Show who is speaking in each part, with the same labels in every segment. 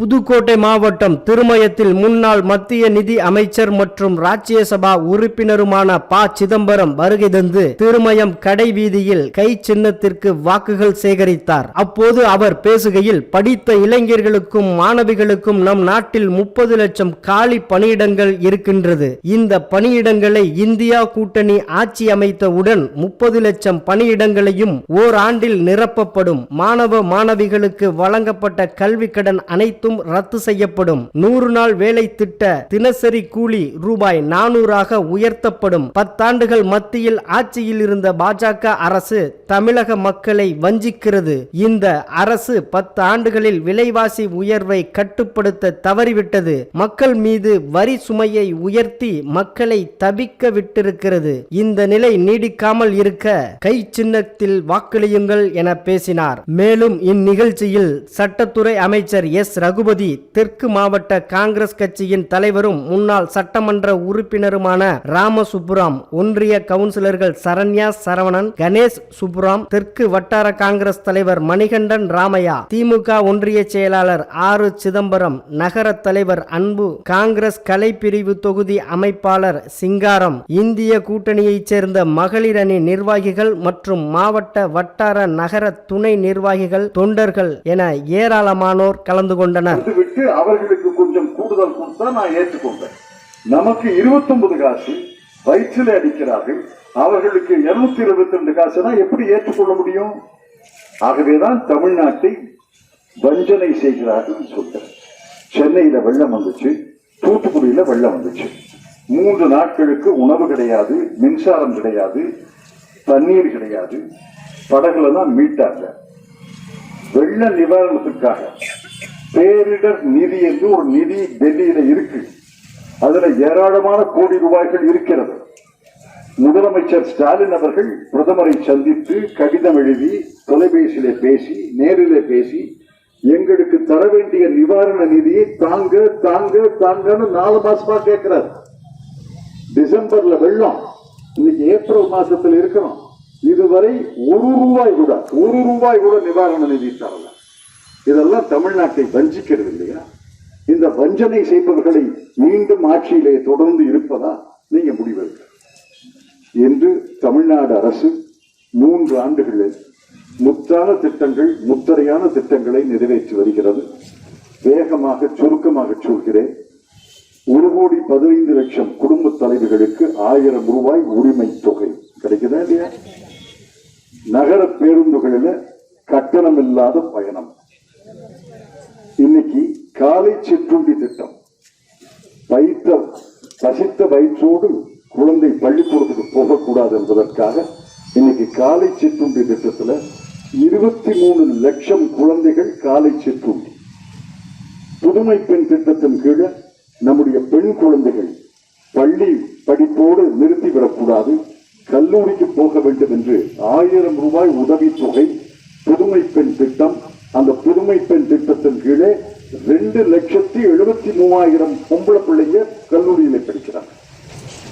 Speaker 1: புதுக்கோட்டை மாவட்டம் திருமயத்தில் முன்னாள் மத்திய நிதி அமைச்சர் மற்றும் ராஜ்யசபா உறுப்பினருமான ப. சிதம்பரம் வருகை தந்து திருமயம் கடை வீதியில் கை சின்னத்திற்கு வாக்குகள் சேகரித்தார். அப்போது அவர் பேசுகையில் படித்த இளைஞர்களுக்கும் மாணவிகளுக்கும் நம் நாட்டில் முப்பது லட்சம் காலி பணியிடங்கள் இருக்கின்றது. இந்த பணியிடங்களை இந்தியா கூட்டணி ஆட்சி அமைத்தவுடன் முப்பது லட்சம் பணியிடங்களையும் ஓராண்டில் நிரப்பப்படும். மாணவ மாணவிகளுக்கு வழங்கப்பட்ட கல்வி கடன் அனைத்தும் ரத்து செய்யப்படும். நூறு நாள் வேலை திட்ட தினசரி கூலி ரூபாய் நானூறாக உயர்த்தப்படும். பத்தாண்டுகள் மத்தியில் ஆட்சியில் இருந்த பாஜக அரசு தமிழக மக்களை வஞ்சிக்கிறது. இந்த அரசு பத்து ஆண்டுகளில் விலைவாசி உயர்வை கட்டுப்படுத்த தவறிவிட்டது. மக்கள் மீது வரி சுமையை உயர்த்தி மக்களை தவிக்க விட்டிருக்கிறது. இந்த நிலை நீடிக்காமல் இருக்க கை சின்னத்தில் வாக்களியுங்கள் என பேசினார். மேலும் இந்நிகழ்ச்சியில் சட்டத்துறை அமைச்சர் எஸ் ரகு ரகுபதி தெற்கு மாவட்ட காங்கிரஸ் கட்சியின் தலைவரும் முன்னாள் சட்டமன்ற உறுப்பினருமான ராமசுப்புராம் ஒன்றிய கவுன்சிலர்கள் சரண்யா சரவணன் கணேஷ் சுப்புராம் தெற்கு வட்டார காங்கிரஸ் தலைவர் மணிகண்டன் ராமையா திமுக ஒன்றிய செயலாளர் ஆறு சிதம்பரம் நகர தலைவர் அன்பு காங்கிரஸ் கலைப்பிரிவு தொகுதி அமைப்பாளர் சிங்காரம் இந்திய கூட்டணியைச் சேர்ந்த மகளிர் அணி நிர்வாகிகள் மற்றும் மாவட்ட வட்டார நகர துணை நிர்வாகிகள் தொண்டர்கள் என ஏராளமானோர் கலந்து கொண்டனர்.
Speaker 2: விட்டு அவர்களுக்கு கொஞ்சம் கூடுதல் கொடுத்தா நான் ஏற்றுக்கொண்டேன். நமக்கு 29 காசு வயிற்றில் அடிக்கிறார்கள். அவர்களுக்கு 222 இருபத்தி ரெண்டு காசுனா எப்படி ஏற்றுக்கொள்ள முடியும்? ஆகவேதான் தமிழ்நாட்டை வஞ்சனை செய்கிறார்கள் சொல்றேன். சென்னையில வெள்ளம் வந்துச்சு தூத்துக்குடியில வெள்ளம் வந்துச்சு. மூன்று நாட்களுக்கு உணவு கிடையாது மின்சாரம் கிடையாது தண்ணீர் கிடையாது. படகுல தான் மீட்டாங்க. வெள்ள நிவாரணத்துக்காக பேரிடர் நிதி என்று ஒரு நிதி டெல்லியில இருக்கு. அதுல ஏராளமான கோடி ரூபாய்கள் இருக்கிறது. முதலமைச்சர் ஸ்டாலின் அவர்கள் பிரதமரை சந்தித்து கடிதம் எழுதி தொலைபேசியில பேசி நேரிலே பேசி எங்களுக்கு தர வேண்டிய நிவாரண நிதியை தாங்க தாங்க தாங்கன்னு நாலு மாசமா கேட்கிறார். டிசம்பர்ல வெள்ளம். இன்னைக்கு ஏப்ரல் மாசத்துல இருக்கிறோம் இதுவரை ஒரு ரூபாய் கூட ஒரு ரூபாய் கூட நிவாரண நிதி தரல. இதெல்லாம் தமிழ்நாட்டை வஞ்சிக்கிறது இல்லையா? இந்த வஞ்சனை செய்பவர்களை மீண்டும் ஆட்சியிலே தொடர்ந்து இருப்பதா நீங்க முடிவெடுக்க. என்று தமிழ்நாடு அரசு மூன்று ஆண்டுகளில் முத்தான திட்டங்கள் முத்தரையான திட்டங்களை நிறைவேற்றி வருகிறது. வேகமாக சுருக்கமாக சொல்கிறேன். ஒரு கோடி பதினைந்து லட்சம் குடும்ப தலைவர்களுக்கு ஆயிரம் ரூபாய் உரிமை தொகை. கிடைக்குதா இல்லையா? நகர பேருந்துகளில் கட்டணம் இல்லாத பயணம். இன்னைக்கு காலை சிற்றுண்டி திட்டம். வைத்த பசித்த வயிற்றோடு குழந்தை பள்ளிக்கூடத்துக்கு போகக்கூடாது என்பதற்காக இன்னைக்கு காலை சிற்றுண்டி திட்டத்துல இருபத்தி மூணு லட்சம் குழந்தைகள் காலை சிற்றுண்டி. புதுமை பெண் திட்டத்தின் கீழே நம்முடைய பெண் குழந்தைகள் பள்ளி படிப்போடு நிறுத்திவிடக்கூடாது கல்லூரிக்கு போக வேண்டும் என்று ஆயிரம் ரூபாய் உதவித்தொகை புதுமை பெண் திட்டம் அந்த புதுமை பெண் திட்டத்தின் கீழே ரெண்டு லட்சத்தி எழுபத்தி மூவாயிரம் பொம்பளை பிள்ளைங்க கல்லூரியில படிக்கிறாங்க.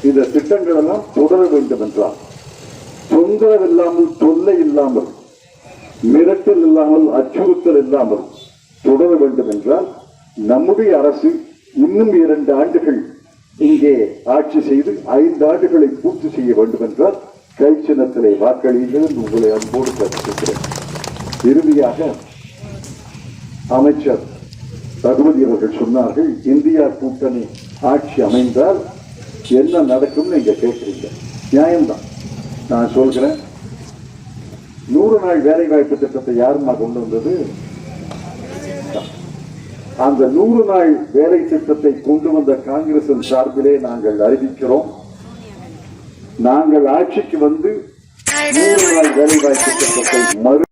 Speaker 2: இந்த திட்டங்கள் எல்லாம் தொடர வேண்டும் என்றால் தொந்தரவு இல்லாமல் தொல்லை இல்லாமல் மிரட்டல் இல்லாமல் அச்சுறுத்தல் இல்லாமல் தொடர வேண்டும் என்றால் நம்முடைய அரசு இன்னும் இரண்டு ஆண்டுகள் இங்கே ஆட்சி செய்து ஐந்து ஆண்டுகளை பூர்த்தி செய்ய வேண்டும் என்றால் கை சின்னத்திலே வாக்களியுங்கள். உங்களை அன்போடு கருத்துக்கிறேன் இறுதியாக அமைச்சர் ரகுபதி அவர்கள் சொன்னார்கள் இந்தியா கூட்டணி ஆட்சி அமைந்தால் என்ன நடக்கும்னு நீங்க கேட்குறீங்க நியாயம்தான். நான் சொல்கிறேன் நூறு நாள் வேலை வாய்ப்பு திட்டத்தை யாருமா கொண்டு வந்தது? அந்த நூறு நாள் வேலை திட்டத்தை கொண்டு வந்த காங்கிரசின் சார்பிலே நாங்கள் அறிவிக்கிறோம். நாங்கள் ஆட்சிக்கு வந்து நூறு நாள் வேலை வாய்ப்பு திட்டத்தை மறு